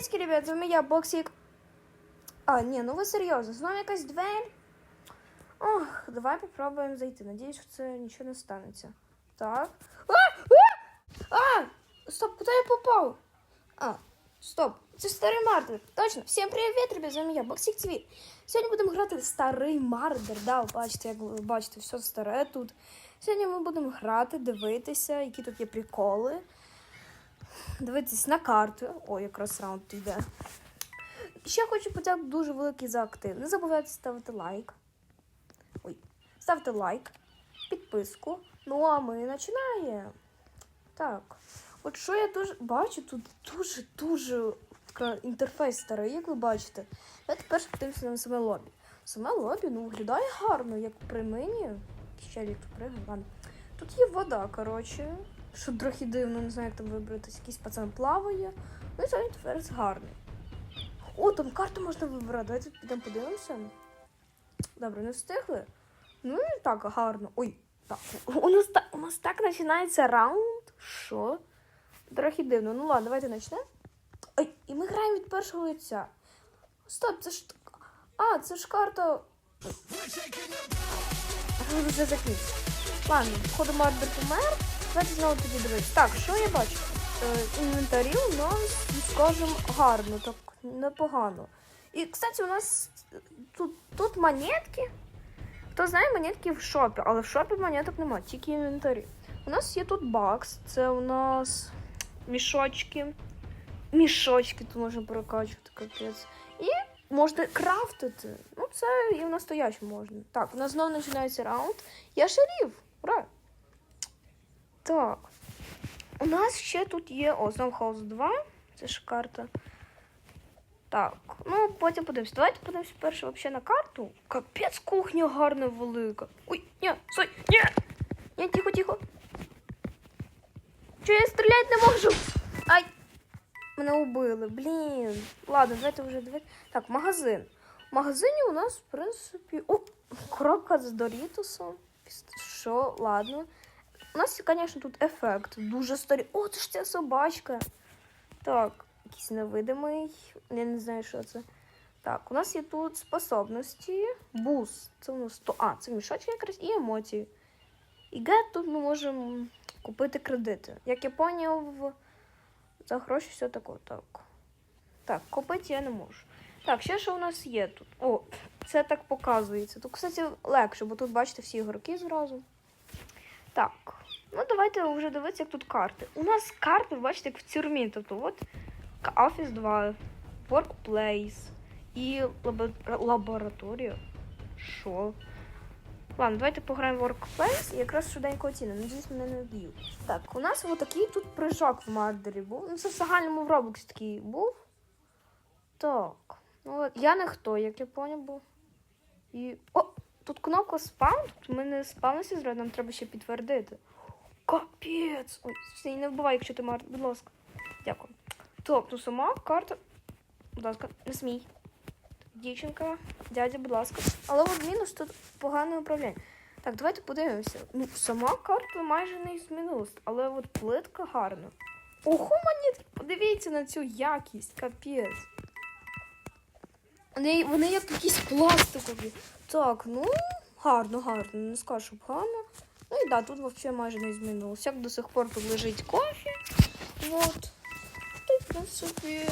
Приветики, ребят, з вами Боксик. А, ні, ну ви серйозно, знову якась двері. Ох, давай попробуємо зайти. Надіюсь, що це нічого не станеться. Так. А! А! а! Стоп, куди я попав? А, стоп, це старий мардер. Точно. Всім привіт, ребят, з вами Боксик ТВ. Сьогодні будемо грати в старий мардер. Да, бачите, як ви бачите, все старе тут. Сьогодні ми будемо грати, дивитися, які тут є приколи. Дивитись на карту. Ой, якраз раунд йде. Ще хочу подякувати дуже великий за актив. Не забувайте ставити лайк. Ой, ставте лайк, підписку. Ну а ми починаємо. Так. От що я дуже бачу, тут дуже-дуже інтерфейс старий, як ви бачите. Давайте перше подивимося на саме лобі. Саме лобі ну, виглядає гарно, як при мені. Ще пригає, ладно. Тут є вода, коротше. Що трохи дивно, не знаю, як там вибратися. Якийсь пацан плаває. Ну і цей гарний. О, там карту можна вибирати. Давайте підемо подивимося. Добре, не встигли. Ну і так, гарно. Ой, так. У нас так, у нас так починається раунд. Що? Трохи дивно. Ну ладно, давайте почнемо. Ой, і ми граємо від першого лиця. Стоп, це ж. А, це ж карта. Вже закінчиться. Ладно, походу Мардер помер. Давайте знову тоді дивитися. Так, що я бачу? Е, інвентарі у нас, скажімо, гарно, так непогано. І, кстати, у нас тут, тут монетки. Хто знає, монетки в шопі, але в шопі монеток немає, тільки інвентарі. У нас є тут бакс, це у нас мішочки. Мішочки тут можна прокачувати, капець. І можна крафтити. Ну, це і в настоящому можна. Так, у нас знову починається раунд. Я шериф. Ура! Так. У нас ще тут є. О, хаус 2. Це ж карта. Так, ну потім подивимось. Давайте подивимось перше взагалі на карту. Капець кухня гарна велика. Ой, ні, стой, ні! Ні, тихо, тихо. Чого я стріляти не можу? Ай! Мене убили, блін. Ладно, давайте вже дивитися. Так, магазин. В магазині у нас, в принципі. О, коробка з Дорітосом. Що, ладно. У нас, звісно, тут ефект. Дуже старий. О, це ж ця собачка. Так, якийсь невидимий. Я не знаю, що це. Так, у нас є тут способності. Буст. Це у нас то. А, це мішочок якраз і емоції. І гет тут ми можемо купити кредити. Як я поняв, за гроші все таке. Так. Так, купити я не можу. Так, ще що у нас є тут? О, це так показується. Тут, кстати, легше, бо тут, бачите, всі ігроки зразу. Так. Ну, давайте вже дивитися, як тут карти. У нас карти, бачите, як в тюрмі. Тобто, от Office 2, Workplace і лабораторія. Що? Ладно, давайте пограємо в Workplace і якраз швиденько оціну. Надіюсь, мене не вб'ють. Так, у нас отакий тут прыжок в Мардері був. Ну, це в загальному в Roblox такий був. Так. Ну, от, я не хто, як я поняв був. І. О! Тут кнопка спам, тут ми не спавнися зразу, нам треба ще підтвердити. Капець! Ой, не вбивай, якщо ти мар, будь ласка. Дякую. Ну сама карта. Будь ласка, не смій. Дівчинка, дядя, будь ласка. Але от мінус тут погане управління. Так, давайте подивимося. Ну, сама карта майже не змінилась, але от плитка гарна. Ого, монетки, подивіться на цю якість, капець. Вони, вони як якісь пластикові. Так, ну, гарно, гарно. Не скажу, і да, тут взагалі майже не змінилося. До сих пор тут лежить кофе. Вот. Й, в принципі,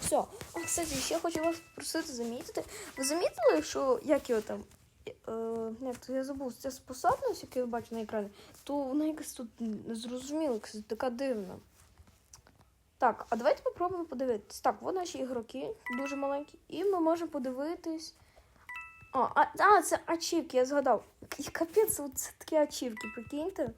все. А, кстати, ще хочу вас просити замітити. Ви замітили, що як його там. Е, як я забув, ця способність, яку я бачу на екрані, то вона якась тут незрозуміла, така дивна. Так, а давайте попробуємо подивитись. Так, от наші ігроки дуже маленькі, і ми можемо подивитись. А, а, а це ачівки, я згадав. Капець, от це такі ачівки, прикиньте.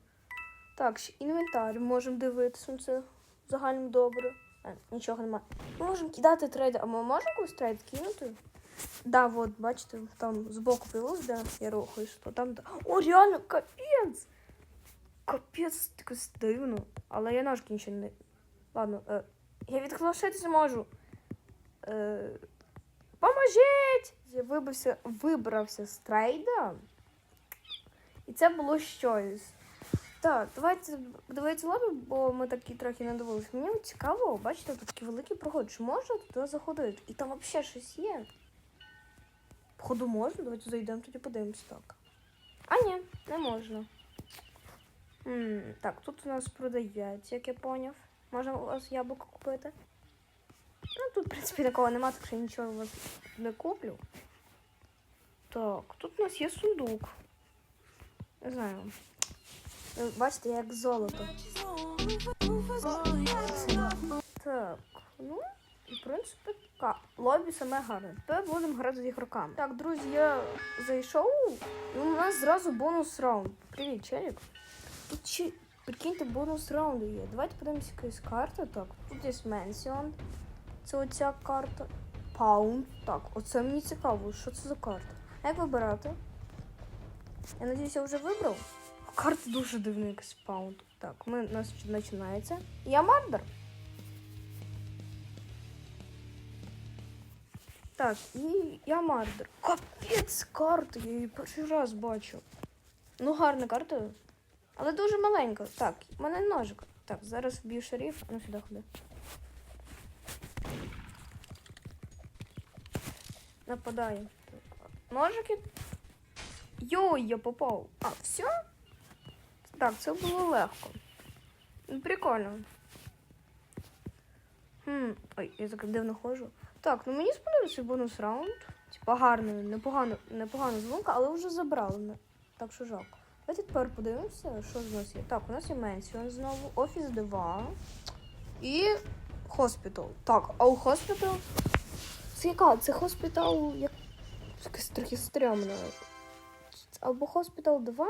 Так, ще інвентар можемо дивитися, це в добре. А, нічого немає. Ми можемо кидати трейди, а ми можемо якийсь трейд кинути? Да, от, бачите, там збоку появилось, де я рухаюсь, то там. О, реально, капець! Капець, таке дивно. Але я ножки нічого не. Ладно, е, я відглашитися можу. Е, поможіть! Я вибрався, вибрався з трейда. І це було щось. Так, давайте дивіться лобі, бо ми такі трохи не дивилися. Мені цікаво, бачите, тут такі великі проходи. Чи можна туди заходити? І там взагалі щось є. Походу можна, давайте зайдемо, тоді подивимось так. А ні, не можна. м так, тут у нас продається, як я поняв. Можна у вас яблуко купити. Ну, тут, в принципі, такого нема, так що я нічого не куплю. Так, тут у нас є сундук. Не знаю. Бачите, як золото. Так, ну, в принципі, так. Лобі саме гарне. Тепер будемо грати з ігроками. Так, друзі, я зайшов, і у нас зразу бонус раунд. Привіт, челік. Тут чи... Прикиньте, бонус раунду є. Давайте подивимося якась карта. Так, тут є Менсіон. Це оця карта. Паунд. Так, оце мені цікаво. Що це за карта? А як вибирати? Я надіюсь, я вже вибрав. Карта дуже дивна, якась паунд. Так, ми, у нас починається. Я мардер. Так, і я мардер. Капець карта, я її перший раз бачу. Ну, гарна карта, але дуже маленька. Так, в мене ножик. Так, зараз вб'ю шериф, ну сюди ходи. Нападаю. Ножики. Йой, я попав. А, все? Так, це було легко. Прикольно. Хм, ой, я так дивно ходжу. Так, ну мені сподобався бонус раунд. Типа гарно, непогано, непогана звонка, але вже забрали. Так що жалко. Давайте тепер подивимося, що з нас є. Так, у нас є Менсіон знову, Офіс 2 і Хоспітал. Так, а у Хоспітал. Це яка? Це Хоспітал як. Якась трохи стрьомна. Або Хоспітал 2,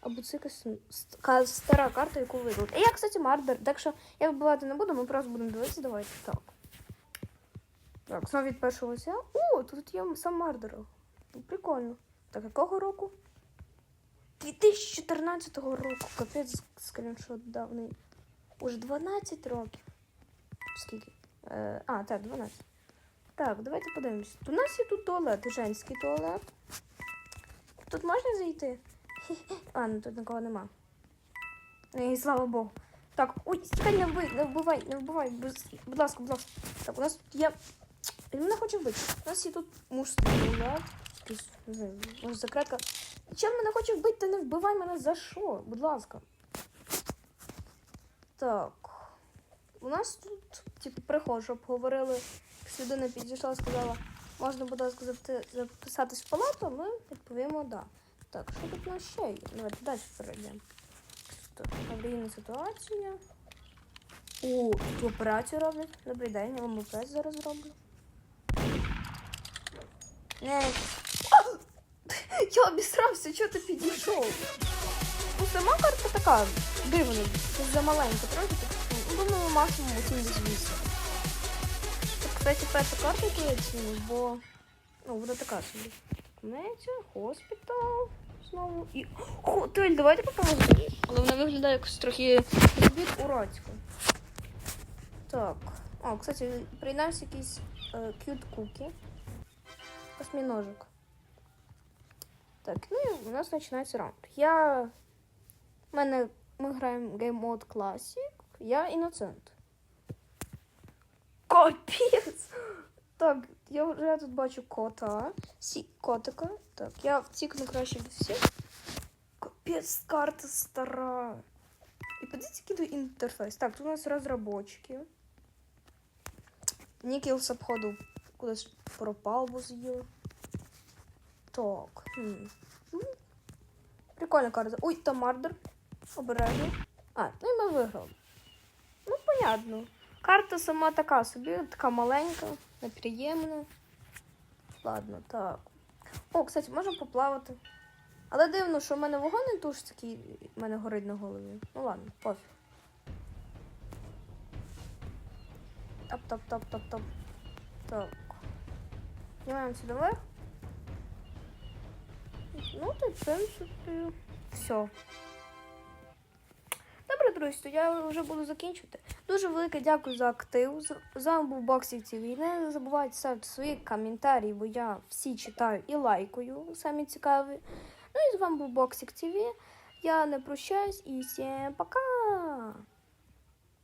або це якась ст- стара карта, яку видали. І я, кстати, мардер. Так що я вбивати не буду, ми просто будемо дивитися, давайте так. Так, знову від першого лиця. О, тут є сам мардер. Прикольно. Так, якого року? 2014 року. Капець скріншот давний. Уже 12 років. Скільки? Е, а, так, 12. Так, давайте подивимось. У нас є тут туалет, женський туалет. Тут можна зайти? А, ну тут нікого нема. І слава Богу. Так, ой, чекай, не вбивай, не вбивай, не вбивай, будь, ласка, будь ласка. Так, у нас тут є. Мене хоче вбити. У нас є тут мужський туалет. Якийсь, закретка. Чим мене хоче вбити, ти не вбивай мене за що? Будь ласка. Так. У нас тут, типу, приход, щоб говорили, якась людина підійшла, сказала, можна, будь ласка, записатись в палату, ми відповімо да. Так, що тут у нас ще є? Давайте далі перейдемо. Так, аварійна ситуація. О, тут операцію роблять. Добрий день, я вам операцію зараз зроблю. Не. Я обісрався, чого ти підійшов? Ну, сама карта така дивна, замаленька, трохи так. Думаю, максимум 78. Це, кстати, перша карта, яку я ціню, бо ну, вона така собі. Комнатя, хоспітал знову і. Готель, давайте попробуємо. Але вона виглядає якось трохи збір уродську. Так. О, кстати, принаймні якийсь е, кют куки. Осьминожик. Так, ну і у нас починається раунд. Я. У мене ми граємо Game Mode Classic. Я іноцент. Капець! Так, я вже тут бачу кота. Сі котика. Так, я втікну краще від всіх. Капець, карта стара. І подивіться, який тут інтерфейс. Так, тут у нас розробочки. Нікілс обходу кудись пропав, бо з'їли. Так. Хм. Ну, Прикольна карта. Ой, там мардер. Обережно. А, ну і ми виграли. Понятно. Карта сама така собі, така маленька, неприємна. Ладно, так. О, кстати, можна поплавати. Але дивно, що в мене вогонь не тушиться, який в мене горить на голові. Ну ладно, пофіг. Топ-топ-топ-топ-топ. Так. Піднімаємося наверх. Ну, то в принципі, все. Друзі, то я вже буду закінчувати. Дуже велике дякую за актив. З вами був Боксів ТВ. Не забувайте ставити свої коментарі, бо я всі читаю і лайкаю, самі цікаві. Ну і з вами був Боксик ТВ. Я не прощаюсь і всім пока!